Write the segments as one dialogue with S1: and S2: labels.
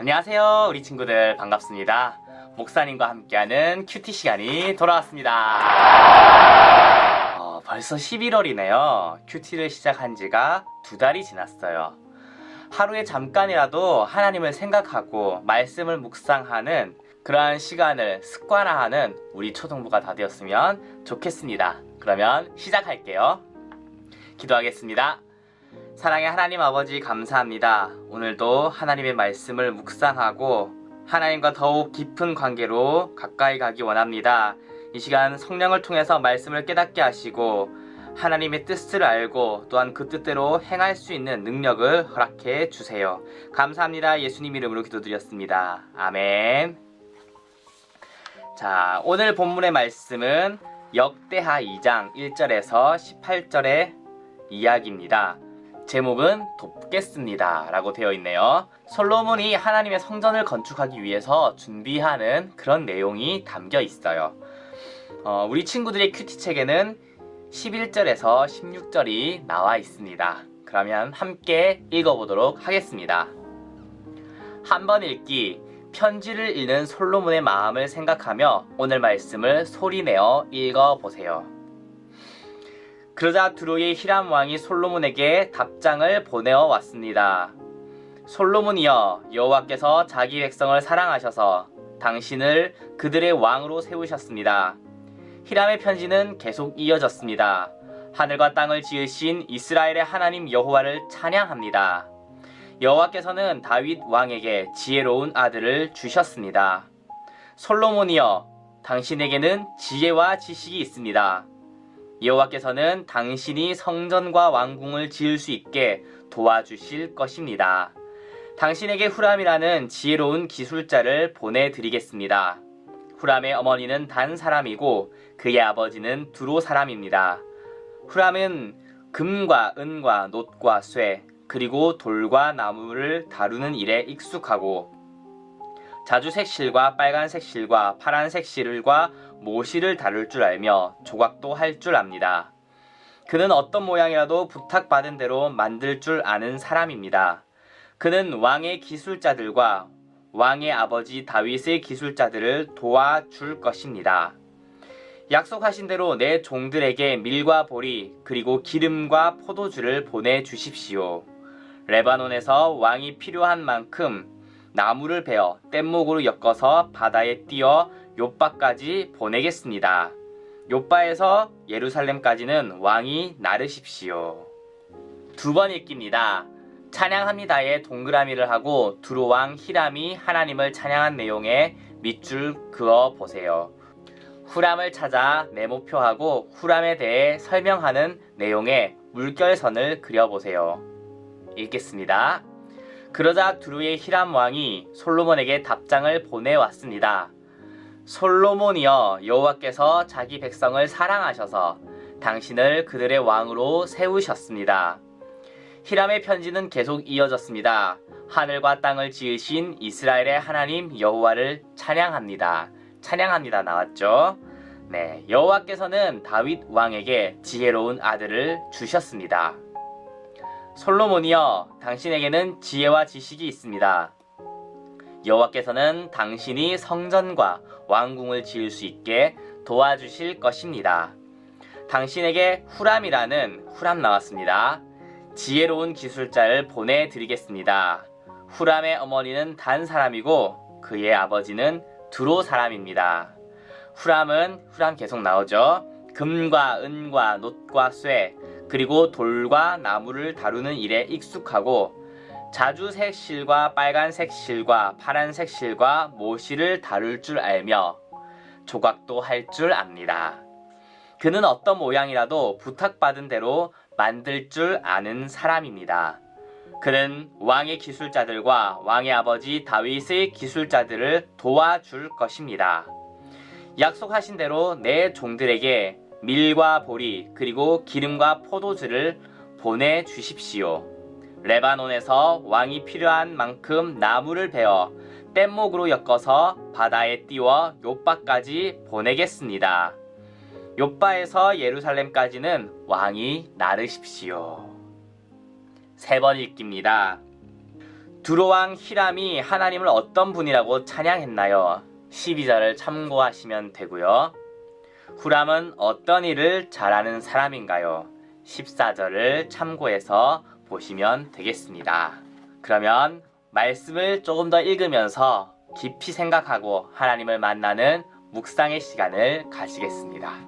S1: 안녕하세요, 우리 친구들 반갑습니다. 목사님과 함께하는 큐티 시간이 돌아왔습니다. 어, 벌써 11월이네요. 큐티를 시작한 지가 두 달이 지났어요. 하루에 잠깐이라도 하나님을 생각하고 말씀을 묵상하는 그러한 시간을 습관화하는 우리 초등부가 다 되었으면 좋겠습니다. 그러면 시작할게요. 기도하겠습니다. 사랑의 하나님 아버지 감사합니다. 오늘도 하나님의 말씀을 묵상하고 하나님과 더욱 깊은 관계로 가까이 가기 원합니다. 이 시간 성령을 통해서 말씀을 깨닫게 하시고 하나님의 뜻을 알고 또한 그 뜻대로 행할 수 있는 능력을 허락해 주세요. 감사합니다. 예수님 이름으로 기도드렸습니다. 아멘. 자, 오늘 본문의 말씀은 역대하 2장 1절에서 18절의 이야기입니다. 제목은 돕겠습니다. 라고 되어 있네요. 솔로몬이 하나님의 성전을 건축하기 위해서 준비하는 그런 내용이 담겨 있어요. 어, 우리 친구들의 큐티 책에는 11절에서 16절이 나와 있습니다. 그러면 함께 읽어보도록 하겠습니다. 한 번 읽기, 편지를 읽는 솔로몬의 마음을 생각하며 오늘 말씀을 소리내어 읽어보세요. 그러자 두로의 히람 왕이 솔로몬에게 답장을 보내어 왔습니다. 솔로몬이여 여호와께서 자기 백성을 사랑하셔서 당신을 그들의 왕으로 세우셨습니다. 히람의 편지는 계속 이어졌습니다. 하늘과 땅을 지으신 이스라엘의 하나님 여호와를 찬양합니다. 여호와께서는 다윗 왕에게 지혜로운 아들을 주셨습니다. 솔로몬이여 당신에게는 지혜와 지식이 있습니다. 여호와께서는 당신이 성전과 왕궁을 지을 수 있게 도와주실 것입니다. 당신에게 후람이라는 지혜로운 기술자를 보내드리겠습니다. 후람의 어머니는 단 사람이고 그의 아버지는 두로 사람입니다. 후람은 금과 은과 놋과 쇠 그리고 돌과 나무를 다루는 일에 익숙하고 자주색 실과 빨간색 실과 파란색 실과 모실을 다룰 줄 알며 조각도 할 줄 압니다. 그는 어떤 모양이라도 부탁받은 대로 만들 줄 아는 사람입니다. 그는 왕의 기술자들과 왕의 아버지 다윗의 기술자들을 도와줄 것입니다. 약속하신 대로 내 종들에게 밀과 보리 그리고 기름과 포도주를 보내 주십시오. 레바논에서 왕이 필요한 만큼 나무를 베어 뗏목으로 엮어서 바다에 띄어 요바까지 보내겠습니다. 요바에서 예루살렘까지는 왕이 나르십시오. 두 번 읽기입니다. 찬양합니다에 동그라미를 하고 두루왕 히람이 하나님을 찬양한 내용에 밑줄 그어 보세요. 후람을 찾아 메모표하고 후람에 대해 설명하는 내용에 물결선을 그려보세요. 읽겠습니다. 그러자 두루의 히람 왕이 솔로몬에게 답장을 보내왔습니다. 솔로몬이여 여호와께서 자기 백성을 사랑하셔서 당신을 그들의 왕으로 세우셨습니다. 히람의 편지는 계속 이어졌습니다. 하늘과 땅을 지으신 이스라엘의 하나님 여호와를 찬양합니다. 찬양합니다 나왔죠? 네, 여호와께서는 다윗 왕에게 지혜로운 아들을 주셨습니다. 솔로몬이여 당신에게는 지혜와 지식이 있습니다. 여호와께서는 당신이 성전과 왕궁을 지을 수 있게 도와주실 것입니다. 당신에게 후람이라는 후람 나왔습니다. 지혜로운 기술자를 보내드리겠습니다. 후람의 어머니는 단 사람이고 그의 아버지는 두로 사람입니다. 후람은 후람 계속 나오죠. 금과 은과 놋과 쇠 그리고 돌과 나무를 다루는 일에 익숙하고 자주색 실과 빨간색 실과 파란색 실과 모실을 다룰 줄 알며 조각도 할 줄 압니다. 그는 어떤 모양이라도 부탁받은 대로 만들 줄 아는 사람입니다. 그는 왕의 기술자들과 왕의 아버지 다윗의 기술자들을 도와줄 것입니다. 약속하신 대로 내 종들에게 밀과 보리 그리고 기름과 포도주를 보내 주십시오. 레바논에서 왕이 필요한 만큼 나무를 베어 뗏목으로 엮어서 바다에 띄워 요바까지 보내겠습니다. 요바에서 예루살렘까지는 왕이 나르십시오. 세 번 읽기입니다. 두로왕 히람이 하나님을 어떤 분이라고 찬양했나요? 12절을 참고하시면 되고요. 후람은 어떤 일을 잘하는 사람인가요? 14절을 참고해서 보시면 되겠습니다. 그러면 말씀을 조금 더 읽으면서 깊이 생각하고 하나님을 만나는 묵상의 시간을 가지겠습니다.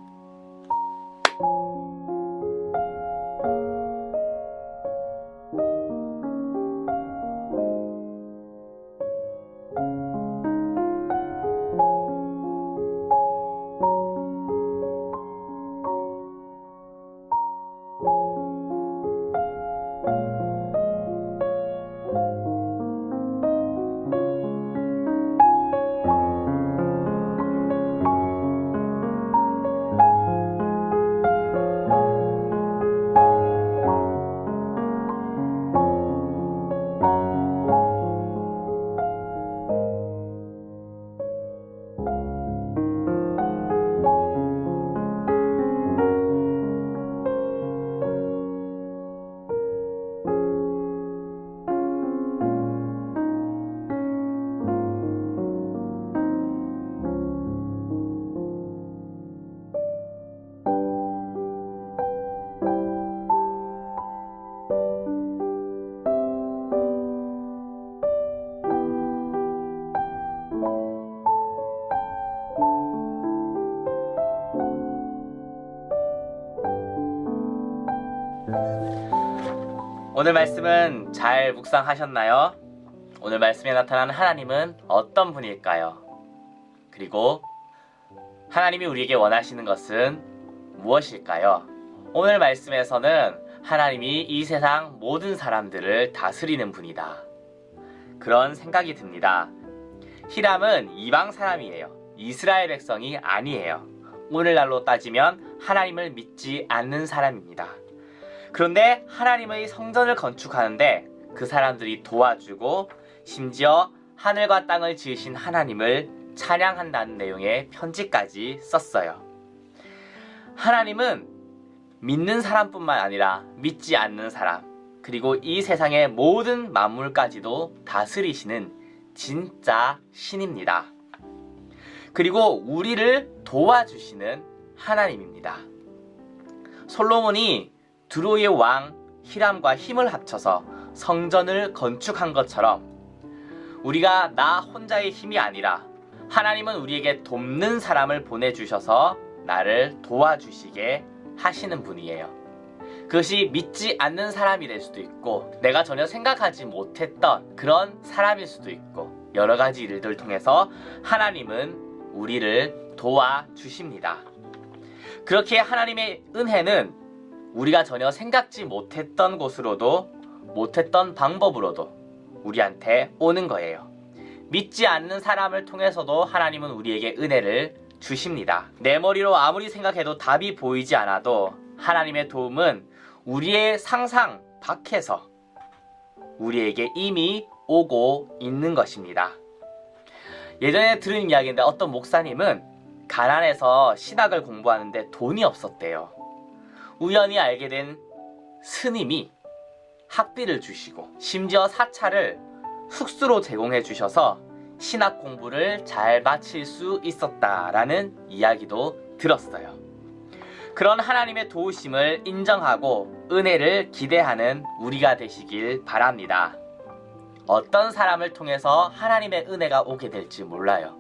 S1: 오늘 말씀은 잘 묵상하셨나요? 오늘 말씀에 나타나는 하나님은 어떤 분일까요? 그리고 하나님이 우리에게 원하시는 것은 무엇일까요? 오늘 말씀에서는 하나님이 이 세상 모든 사람들을 다스리는 분이다. 그런 생각이 듭니다. 히람은 이방 사람이에요. 이스라엘 백성이 아니에요. 오늘날로 따지면 하나님을 믿지 않는 사람입니다. 그런데 하나님의 성전을 건축하는데 그 사람들이 도와주고 심지어 하늘과 땅을 지으신 하나님을 찬양한다는 내용의 편지까지 썼어요. 하나님은 믿는 사람뿐만 아니라 믿지 않는 사람, 그리고 이 세상의 모든 만물까지도 다스리시는 진짜 신입니다. 그리고 우리를 도와주시는 하나님입니다. 솔로몬이 두로의 왕 히람과 힘을 합쳐서 성전을 건축한 것처럼 우리가 나 혼자의 힘이 아니라 하나님은 우리에게 돕는 사람을 보내주셔서 나를 도와주시게 하시는 분이에요. 그것이 믿지 않는 사람이 될 수도 있고 내가 전혀 생각하지 못했던 그런 사람일 수도 있고 여러 가지 일들 통해서 하나님은 우리를 도와주십니다. 그렇게 하나님의 은혜는 우리가 전혀 생각지 못했던 곳으로도 못했던 방법으로도 우리한테 오는 거예요. 믿지 않는 사람을 통해서도 하나님은 우리에게 은혜를 주십니다. 내 머리로 아무리 생각해도 답이 보이지 않아도 하나님의 도움은 우리의 상상 밖에서 우리에게 이미 오고 있는 것입니다. 예전에 들은 이야기인데 어떤 목사님은 가난해서 신학을 공부하는데 돈이 없었대요. 우연히 알게 된 스님이 학비를 주시고 심지어 사찰을 숙소로 제공해 주셔서 신학 공부를 잘 마칠 수 있었다라는 이야기도 들었어요. 그런 하나님의 도우심을 인정하고 은혜를 기대하는 우리가 되시길 바랍니다. 어떤 사람을 통해서 하나님의 은혜가 오게 될지 몰라요.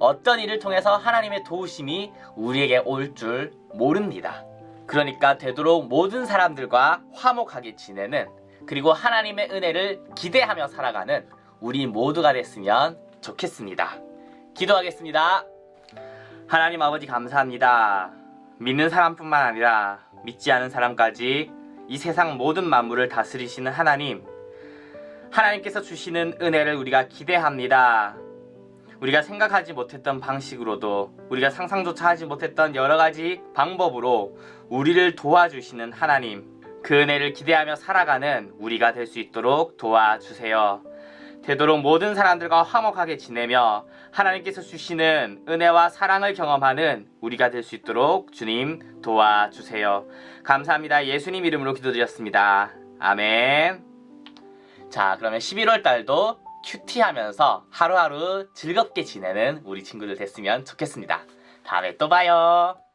S1: 어떤 일을 통해서 하나님의 도우심이 우리에게 올 줄 모릅니다. 그러니까 되도록 모든 사람들과 화목하게 지내는 그리고 하나님의 은혜를 기대하며 살아가는 우리 모두가 됐으면 좋겠습니다. 기도하겠습니다. 하나님 아버지 감사합니다. 믿는 사람뿐만 아니라 믿지 않은 사람까지 이 세상 모든 만물을 다스리시는 하나님. 하나님께서 주시는 은혜를 우리가 기대합니다. 우리가 생각하지 못했던 방식으로도 우리가 상상조차 하지 못했던 여러 가지 방법으로 우리를 도와주시는 하나님, 그 은혜를 기대하며 살아가는 우리가 될 수 있도록 도와주세요. 되도록 모든 사람들과 화목하게 지내며 하나님께서 주시는 은혜와 사랑을 경험하는 우리가 될 수 있도록 주님 도와주세요. 감사합니다. 예수님 이름으로 기도드렸습니다. 아멘. 자, 그러면 11월 달도 큐티하면서 하루하루 즐겁게 지내는 우리 친구들 됐으면 좋겠습니다. 다음에 또 봐요.